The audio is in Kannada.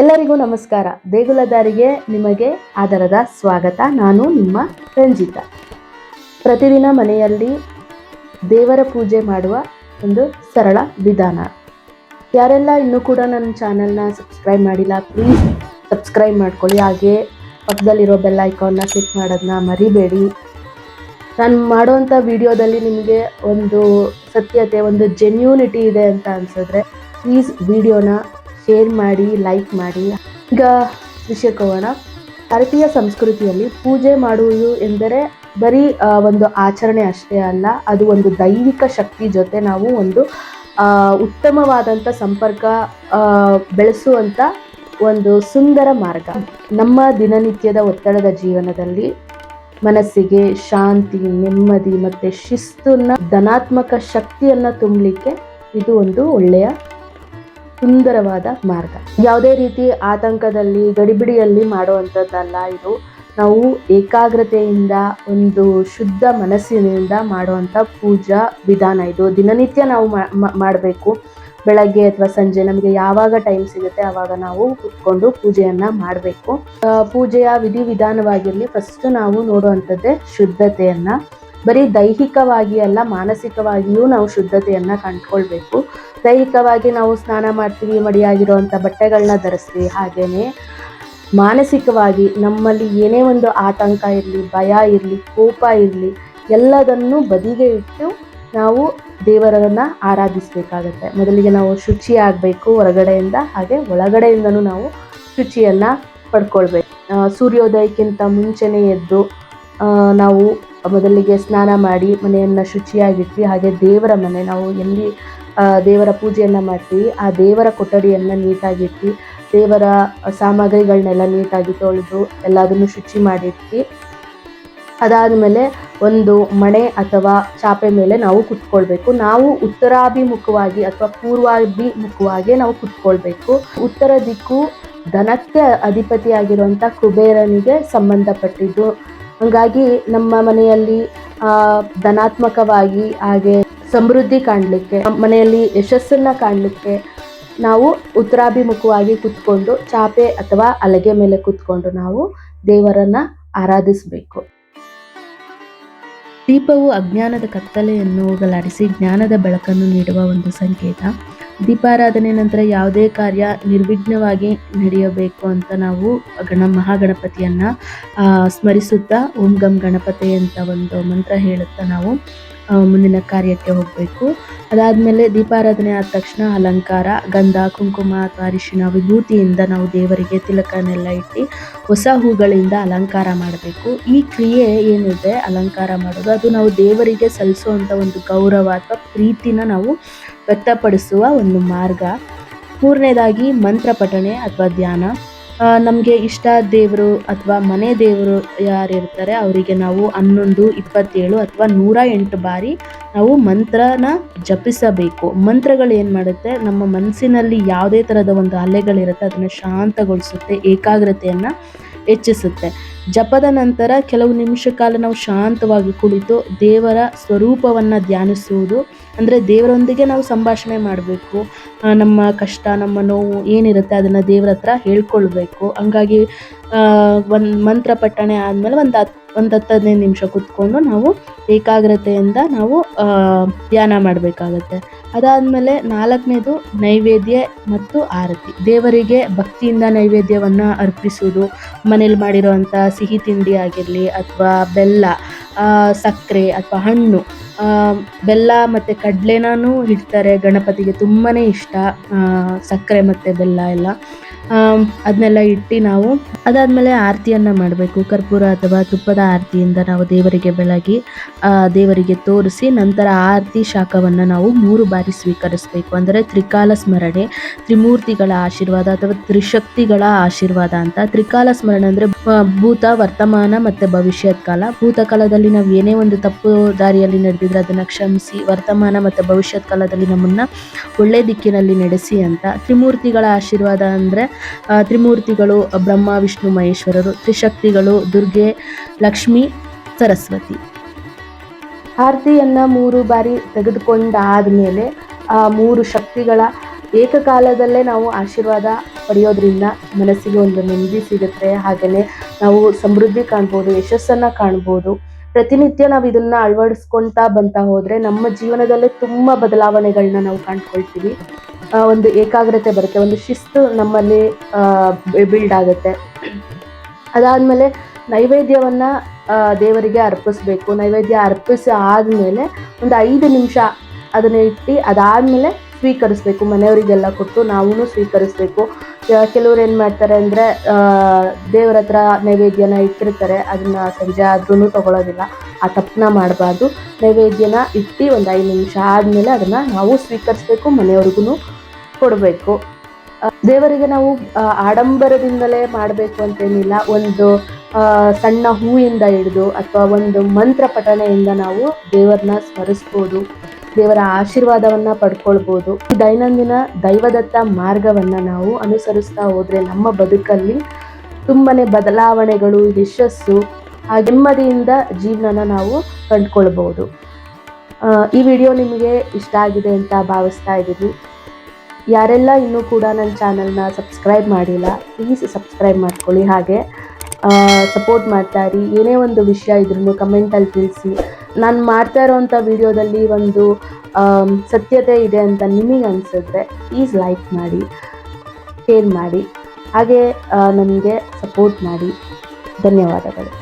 ಎಲ್ಲರಿಗೂ ನಮಸ್ಕಾರ. ದೇಗುಲದಾರಿಗೆ ನಿಮಗೆ ಆದರದ ಸ್ವಾಗತ. ನಾನು ನಿಮ್ಮ ರಂಜಿತ. ಪ್ರತಿದಿನ ಮನೆಯಲ್ಲಿ ದೇವರ ಪೂಜೆ ಮಾಡುವ ಒಂದು ಸರಳ ವಿಧಾನ. ಯಾರೆಲ್ಲ ಇನ್ನೂ ಕೂಡ ನನ್ನ ಚಾನಲ್ನ ಸಬ್ಸ್ಕ್ರೈಬ್ ಮಾಡಿಲ್ಲ, ಪ್ಲೀಸ್ ಸಬ್ಸ್ಕ್ರೈಬ್ ಮಾಡ್ಕೊಳ್ಳಿ. ಹಾಗೆ ಪಕ್ಕದಲ್ಲಿರೋ ಬೆಲ್ ಐಕಾನ್ನ ಕ್ಲಿಕ್ ಮಾಡೋದನ್ನ ಮರಿಬೇಡಿ. ನಾನು ಮಾಡುವಂಥ ವಿಡಿಯೋದಲ್ಲಿ ನಿಮಗೆ ಒಂದು ಸತ್ಯತೆ, ಒಂದು ಜೆನ್ಯೂನಿಟಿ ಇದೆ ಅಂತ ಅನ್ಸಿದ್ರೆ ಪ್ಲೀಸ್ ವಿಡಿಯೋನ ಶೇರ್ ಮಾಡಿ ಲೈಕ್ ಮಾಡಿ. ಈಗ ವಿಷಯಕ್ಕೆ ಹೋಗೋಣ ಭಾರತೀಯ ಸಂಸ್ಕೃತಿಯಲ್ಲಿ ಪೂಜೆ ಮಾಡುವುದು ಎಂದರೆ ಬರೀ ಒಂದು ಆಚರಣೆ ಅಷ್ಟೇ ಅಲ್ಲ, ಅದು ಒಂದು ದೈವಿಕ ಶಕ್ತಿ ಜೊತೆ ನಾವು ಒಂದು ಉತ್ತಮವಾದಂಥ ಸಂಪರ್ಕ ಬೆಳೆಸುವಂಥ ಒಂದು ಸುಂದರ ಮಾರ್ಗ. ನಮ್ಮ ದಿನನಿತ್ಯದ ಒತ್ತಡದ ಜೀವನದಲ್ಲಿ ಮನಸ್ಸಿಗೆ ಶಾಂತಿ, ನೆಮ್ಮದಿ ಮತ್ತು ಶಿಸ್ತನ್ನು ಧನಾತ್ಮಕ ಶಕ್ತಿಯನ್ನು ತುಂಬಲಿಕ್ಕೆ ಇದು ಒಂದು ಒಳ್ಳೆಯ ಸುಂದರವಾದ ಮಾರ್ಗ. ಯಾವುದೇ ರೀತಿ ಆತಂಕದಲ್ಲಿ, ಗಡಿಬಿಡಿಯಲ್ಲಿ ಮಾಡುವಂಥದ್ದಲ್ಲ ಇದು. ನಾವು ಏಕಾಗ್ರತೆಯಿಂದ, ಒಂದು ಶುದ್ಧ ಮನಸ್ಸಿನಿಂದ ಮಾಡುವಂಥ ಪೂಜಾ ವಿಧಾನ ಇದು. ದಿನನಿತ್ಯ ನಾವು ಮಾಡಬೇಕು. ಬೆಳಗ್ಗೆ ಅಥವಾ ಸಂಜೆ ನಮಗೆ ಯಾವಾಗ ಟೈಮ್ ಸಿಗುತ್ತೆ ಆವಾಗ ನಾವು ಕುತ್ಕೊಂಡು ಪೂಜೆಯನ್ನ ಮಾಡಬೇಕು. ಪೂಜೆಯ ವಿಧಿವಿಧಾನವಾಗಿರಲಿ ಫಸ್ಟ್ ನಾವು ನೋಡುವಂಥದ್ದೇ ಶುದ್ಧತೆಯನ್ನ. ಬರೀ ದೈಹಿಕವಾಗಿ ಅಲ್ಲ, ಮಾನಸಿಕವಾಗಿಯೂ ನಾವು ಶುದ್ಧತೆಯನ್ನು ಕಂಡುಕೊಳ್ಬೇಕು. ದೈಹಿಕವಾಗಿ ನಾವು ಸ್ನಾನ ಮಾಡ್ತೀವಿ ಮಡಿಯಾಗಿರುವಂಥ ಬಟ್ಟೆಗಳನ್ನ ಧರಿಸ್ತೀವಿ ಹಾಗೆಯೇ ಮಾನಸಿಕವಾಗಿ ನಮ್ಮಲ್ಲಿ ಏನೇ ಒಂದು ಆತಂಕ ಇರಲಿ, ಭಯ ಇರಲಿ, ಕೋಪ ಇರಲಿ, ಎಲ್ಲದನ್ನು ಬದಿಗೆ ಇಟ್ಟು ನಾವು ದೇವರನ್ನು ಆರಾಧಿಸಬೇಕಾಗತ್ತೆ. ಮೊದಲಿಗೆ ನಾವು ಶುಚಿ ಆಗಬೇಕು ಹೊರಗಡೆಯಿಂದ, ಹಾಗೆ ಒಳಗಡೆಯಿಂದನೂ ನಾವು ಶುಚಿಯನ್ನು ಪಡ್ಕೊಳ್ಬೇಕು. ಸೂರ್ಯೋದಯಕ್ಕಿಂತ ಮುಂಚೆನೇ ಎದ್ದು ನಾವು ಮೊದಲಿಗೆ ಸ್ನಾನ ಮಾಡಿ ಮನೆಯನ್ನು ಶುಚಿಯಾಗಿಟ್ಟು ಹಾಗೆ ದೇವರ ಮನೆ, ನಾವು ಎಲ್ಲಿ ದೇವರ ಪೂಜೆಯನ್ನು ಮಾಡ್ತೀವಿ, ಆ ದೇವರ ಕೊಠಡಿಯನ್ನು ನೀಟಾಗಿಟ್ಟು ದೇವರ ಸಾಮಗ್ರಿಗಳನ್ನೆಲ್ಲ ನೀಟಾಗಿ ತೊಳೆದು ಎಲ್ಲದನ್ನು ಶುಚಿ ಮಾಡಿಟ್ಟು ಅದಾದಮೇಲೆ ಒಂದು ಮಣೆ ಅಥವಾ ಚಾಪೆ ಮೇಲೆ ನಾವು ಕುತ್ಕೊಳ್ಬೇಕು. ನಾವು ಉತ್ತರಾಭಿಮುಖವಾಗಿ ಅಥವಾ ಪೂರ್ವಾಭಿಮುಖವಾಗಿ ನಾವು ಕುತ್ಕೊಳ್ಬೇಕು. ಉತ್ತರ ದಿಕ್ಕು ಧನಕ್ಕೆ ಅಧಿಪತಿಯಾಗಿರುವಂಥ ಕುಬೇರನಿಗೆ ಸಂಬಂಧಪಟ್ಟಿದ್ದು. ಹಾಗಾಗಿ ನಮ್ಮ ಮನೆಯಲ್ಲಿ ಆ, ಧನಾತ್ಮಕವಾಗಿ ಹಾಗೆ ಸಮೃದ್ಧಿ ಕಾಣಲಿಕ್ಕೆ ಮನೆಯಲ್ಲಿ ಯಶಸ್ಸನ್ನ ಕಾಣಲಿಕ್ಕೆ ನಾವು ಉತ್ತರಾಭಿಮುಖವಾಗಿ ಕುತ್ಕೊಂಡು ಚಾಪೆ ಅಥವಾ ಅಲಗೆ ಮೇಲೆ ಕುತ್ಕೊಂಡು ನಾವು ದೇವರನ್ನ ಆರಾಧಿಸಬೇಕು. ದೀಪವು ಅಜ್ಞಾನದ ಕತ್ತಲೆಯನ್ನು ಹೋಗಲಾಡಿಸಿ ಜ್ಞಾನದ ಬೆಳಕನ್ನು ನೀಡುವ ಒಂದು ಸಂಕೇತ. ದೀಪಾರಾಧನೆ ನಂತರ ಯಾವುದೇ ಕಾರ್ಯ ನಿರ್ವಿಘ್ನವಾಗಿ ನಡೆಯಬೇಕು ಅಂತ ನಾವು ಗಣ ಮಹಾಗಣಪತಿಯನ್ನ ಸ್ಮರಿಸುತ್ತಾ ಓಂ ಗಂ ಗಣಪತಿ ಅಂತ ಒಂದು ಮಂತ್ರ ಹೇಳುತ್ತಾ ನಾವು ಮುಂದಿನ ಕಾರ್ಯಕ್ಕೆ ಹೋಗಬೇಕು. ಅದಾದಮೇಲೆ ದೀಪಾರಾಧನೆ ಆದ ತಕ್ಷಣ ಅಲಂಕಾರ, ಗಂಧ, ಕುಂಕುಮ ಅಥವಾ ಅರಿಶಿಣ ವಿಭೂತಿಯಿಂದ ನಾವು ದೇವರಿಗೆ ತಿಲಕನೆಲ್ಲ ಇಟ್ಟು ಹೊಸ ಹೂಗಳಿಂದ ಅಲಂಕಾರ ಮಾಡಬೇಕು. ಈ ಕ್ರಿಯೆ ಏನಿದೆ, ಅಲಂಕಾರ ಮಾಡೋದು, ಅದು ನಾವು ದೇವರಿಗೆ ಸಲ್ಲಿಸುವಂಥ ಒಂದು ಗೌರವ ಅಥವಾ ಪ್ರೀತಿನ ನಾವು ವ್ಯಕ್ತಪಡಿಸುವ ಒಂದು ಮಾರ್ಗ. ಮೂರನೇದಾಗಿ ಮಂತ್ರ ಪಠಣೆ ಅಥವಾ ಧ್ಯಾನ. ನಮಗೆ ಇಷ್ಟ ದೇವರು ಅಥವಾ ಮನೆ ದೇವರು ಯಾರಿರ್ತಾರೆ ಅವರಿಗೆ ನಾವು ಹನ್ನೊಂದು, ಇಪ್ಪತ್ತೇಳು ಅಥವಾ ನೂರ ಎಂಟು ಬಾರಿ ನಾವು ಮಂತ್ರನ ಜಪಿಸಬೇಕು. ಮಂತ್ರಗಳು ಏನು ಮಾಡುತ್ತೆ? ನಮ್ಮ ಮನಸ್ಸಿನಲ್ಲಿ ಯಾವುದೇ ಥರದ ಒಂದು ಅಲೆಗಳಿರುತ್ತೆ ಅದನ್ನು ಶಾಂತಗೊಳಿಸುತ್ತೆ, ಏಕಾಗ್ರತೆಯನ್ನು ಹೆಚ್ಚಿಸುತ್ತೆ. ಜಪದ ನಂತರ ಕೆಲವು ನಿಮಿಷ ಕಾಲ ನಾವು ಶಾಂತವಾಗಿ ಕುಳಿತು ದೇವರ ಸ್ವರೂಪವನ್ನು ಧ್ಯಾನಿಸುವುದು ಅಂದರೆ ದೇವರೊಂದಿಗೆ ನಾವು ಸಂಭಾಷಣೆ ಮಾಡಬೇಕು ನಮ್ಮ ಕಷ್ಟ, ನಮ್ಮ ನೋವು ಏನಿರುತ್ತೆ ಅದನ್ನು ದೇವ್ರ ಹತ್ರ ಹೇಳ್ಕೊಳ್ಬೇಕು. ಹಂಗಾಗಿ ಒಂದು ಮಂತ್ರ ಪಠಣೆ ಆದಮೇಲೆ ಒಂದು ಹತ್ತು ಒಂದು ಹತ್ತು ಹದಿನೈದು ನಿಮಿಷ ಕೂತ್ಕೊಂಡು ನಾವು ಏಕಾಗ್ರತೆಯಿಂದ ನಾವು ಧ್ಯಾನ ಮಾಡಬೇಕಾಗತ್ತೆ. ಅದಾದಮೇಲೆ ನಾಲ್ಕನೇದು ನೈವೇದ್ಯ ಮತ್ತು ಆರತಿ. ದೇವರಿಗೆ ಭಕ್ತಿಯಿಂದ ನೈವೇದ್ಯವನ್ನು ಅರ್ಪಿಸುವುದು, ಮನೇಲಿ ಮಾಡಿರೋವಂಥ ಸಿಹಿ ತಿಂಡಿ ಆಗಿರಲಿ ಅಥವಾ ಬೆಲ್ಲ ಸಕ್ಕರೆ ಅಥವಾ ಹಣ್ಣು ಬೆಲ್ಲ ಮತ್ತು ಕಡಲೆನೂ ಇಡ್ತಾರೆ ಗಣಪತಿಗೆ ತುಂಬಾ ಇಷ್ಟ. ಸಕ್ಕರೆ ಮತ್ತು ಬೆಲ್ಲ ಎಲ್ಲ. ಅದನ್ನೆಲ್ಲ ಇಟ್ಟು ನಾವು ಅದಾದಮೇಲೆ ಆರತಿಯನ್ನು ಮಾಡಬೇಕು. ಕರ್ಪೂರ ಅಥವಾ ತುಪ್ಪದ ಆರತಿಯಿಂದ ನಾವು ದೇವರಿಗೆ ಬೆಳಗಿ ದೇವರಿಗೆ ತೋರಿಸಿ ನಂತರ ಆರತಿ ಶಾಖವನ್ನು ನಾವು ಮೂರು ಬಾರಿ ಸ್ವೀಕರಿಸಬೇಕು. ಅಂದರೆ ತ್ರಿಕಾಲ ಸ್ಮರಣೆ, ತ್ರಿಮೂರ್ತಿಗಳ ಆಶೀರ್ವಾದ ಅಥವಾ ತ್ರಿಶಕ್ತಿಗಳ ಆಶೀರ್ವಾದ ಅಂತ. ತ್ರಿಕಾಲ ಸ್ಮರಣೆ ಅಂದರೆ ಭೂತ, ವರ್ತಮಾನ ಮತ್ತು ಭವಿಷ್ಯದ ಕಾಲ. ಭೂತಕಾಲದಲ್ಲಿ ನಾವು ಏನೇ ಒಂದು ತಪ್ಪು ದಾರಿಯಲ್ಲಿ ನಡೆದಿದ್ರೆ ಅದನ್ನು ಕ್ಷಮಿಸಿ, ವರ್ತಮಾನ ಮತ್ತು ಭವಿಷ್ಯದ ಕಾಲದಲ್ಲಿ ನಮ್ಮನ್ನು ಒಳ್ಳೆ ದಿಕ್ಕಿನಲ್ಲಿ ನಡೆಸಿ ಅಂತ. ತ್ರಿಮೂರ್ತಿಗಳ ಆಶೀರ್ವಾದ ಅಂದರೆ ತ್ರಿಮೂರ್ತಿಗಳು, ಬ್ರಹ್ಮ, ವಿಷ್ಣು, ಮಹೇಶ್ವರರು, ತ್ರಿಶಕ್ತಿಗಳು, ದುರ್ಗೆ, ಲಕ್ಷ್ಮಿ, ಸರಸ್ವತಿ. ಆರತಿಯನ್ನು ಮೂರು ಬಾರಿ ತೆಗೆದುಕೊಂಡಾದ್ಮೇಲೆ ಆ ಮೂರು ಶಕ್ತಿಗಳ ಏಕಕಾಲದಲ್ಲೇ ನಾವು ಆಶೀರ್ವಾದ ಪಡೆಯೋದ್ರಿಂದ ಮನಸ್ಸಿಗೆ ಒಂದು ನೆಮ್ಮದಿ ಸಿಗುತ್ತೆ. ಹಾಗೆಯೇ ನಾವು ಸಮೃದ್ಧಿ ಕಾಣ್ಬೋದು, ಯಶಸ್ಸನ್ನು ಕಾಣ್ಬೋದು. ಪ್ರತಿನಿತ್ಯ ನಾವು ಇದನ್ನ ಅಳವಡಿಸ್ಕೊಳ್ತಾ ಬಂತಾ ಹೋದ್ರೆ ನಮ್ಮ ಜೀವನದಲ್ಲೇ ತುಂಬ ಬದಲಾವಣೆಗಳನ್ನ ನಾವು ಕಂಡ್ಕೊಳ್ತೀವಿ ಒಂದು ಏಕಾಗ್ರತೆ ಬರುತ್ತೆ, ಒಂದು ಶಿಸ್ತು ನಮ್ಮಲ್ಲಿ ಬಿಲ್ಡ್ ಆಗುತ್ತೆ. ಅದಾದ್ಮೇಲೆ ನೈವೇದ್ಯವನ್ನು ದೇವರಿಗೆ ಅರ್ಪಿಸ್ಬೇಕು. ನೈವೇದ್ಯ ಅರ್ಪಿಸಿ ಆದಮೇಲೆ ಒಂದು ಐದು ನಿಮಿಷ ಅದನ್ನ ಇಟ್ಟು ಅದಾದಮೇಲೆ ಸ್ವೀಕರಿಸ್ಬೇಕು, ಮನೆಯವರಿಗೆಲ್ಲ ಕೊಟ್ಟು ನಾವೂ ಸ್ವೀಕರಿಸ್ಬೇಕು. ಕೆಲವ್ರು ಏನು ಮಾಡ್ತಾರೆ ಅಂದರೆ ದೇವ್ರ ಹತ್ರ ನೈವೇದ್ಯನ ಇಟ್ಟಿರ್ತಾರೆ ಅದನ್ನ ಸಂಜೆ ಆದ್ರೂ ತಗೊಳ್ಳೋದಿಲ್ಲ ಆ ತಪ್ಪನ್ನ ಮಾಡಬಾರ್ದು. ನೈವೇದ್ಯನ ಇಟ್ಟು ಒಂದು ಐದು ನಿಮಿಷ ಆದಮೇಲೆ ಅದನ್ನು ನಾವು ಸ್ವೀಕರಿಸ್ಬೇಕು ಮನೆಯವ್ರಿಗೂ ಕೊಡಬೇಕು. ದೇವರಿಗೆ ನಾವು ಆಡಂಬರದಿಂದಲೇ ಮಾಡಬೇಕು ಅಂತೇನಿಲ್ಲ. ಒಂದು ಸಣ್ಣ ಹೂವಿಂದ ಹಿಡಿದು ಅಥವಾ ಒಂದು ಮಂತ್ರ ಪಠಣೆಯಿಂದ ನಾವು ದೇವರನ್ನ ಸ್ಮರಿಸ್ಬೋದು. ದೇವರ ಆಶೀರ್ವಾದವನ್ನ ಪಡ್ಕೊಳ್ಬಹುದು ದೈನಂದಿನ ದೈವದತ್ತ ಮಾರ್ಗವನ್ನ ನಾವು ಅನುಸರಿಸ್ತಾ ಹೋದ್ರೆ ನಮ್ಮ ಬದುಕಲ್ಲಿ ತುಂಬಾನೇ ಬದಲಾವಣೆಗಳು, ಯಶಸ್ಸು ಆ ನೆಮ್ಮದಿಯಿಂದ ಜೀವನನ ನಾವು ಕಂಡುಕೊಳ್ಬಹುದು ಈ ವಿಡಿಯೋ ನಿಮಗೆ ಇಷ್ಟ ಆಗಿದೆ ಅಂತ ಭಾವಿಸ್ತಾ ಇದ್ದೀವಿ ಯಾರೆಲ್ಲ ಇನ್ನೂ ಕೂಡ ನನ್ನ ಚಾನಲ್ನ ಸಬ್ಸ್ಕ್ರೈಬ್ ಮಾಡಿಲ್ಲ ಪ್ಲೀಸ್ ಸಬ್ಸ್ಕ್ರೈಬ್ ಮಾಡ್ಕೊಳ್ಳಿ. ಹಾಗೆ ಸಪೋರ್ಟ್ ಮಾಡ್ತಾ ಇರಿ. ಏನೇ ಒಂದು ವಿಷಯ ಇದ್ರೂ ಕಮೆಂಟಲ್ಲಿ ತಿಳಿಸಿ. ನಾನು ಮಾಡ್ತಾ ಇರೋವಂಥ ವಿಡಿಯೋದಲ್ಲಿ ಒಂದು ಸತ್ಯತೆ ಇದೆ ಅಂತ ನಿಮಗೆ ಅನಿಸಿದ್ರೆ ಪ್ಲೀಸ್ ಲೈಕ್ ಮಾಡಿ ಶೇರ್ ಮಾಡಿ, ಹಾಗೆ ನನಗೆ ಸಪೋರ್ಟ್ ಮಾಡಿ. ಧನ್ಯವಾದಗಳು.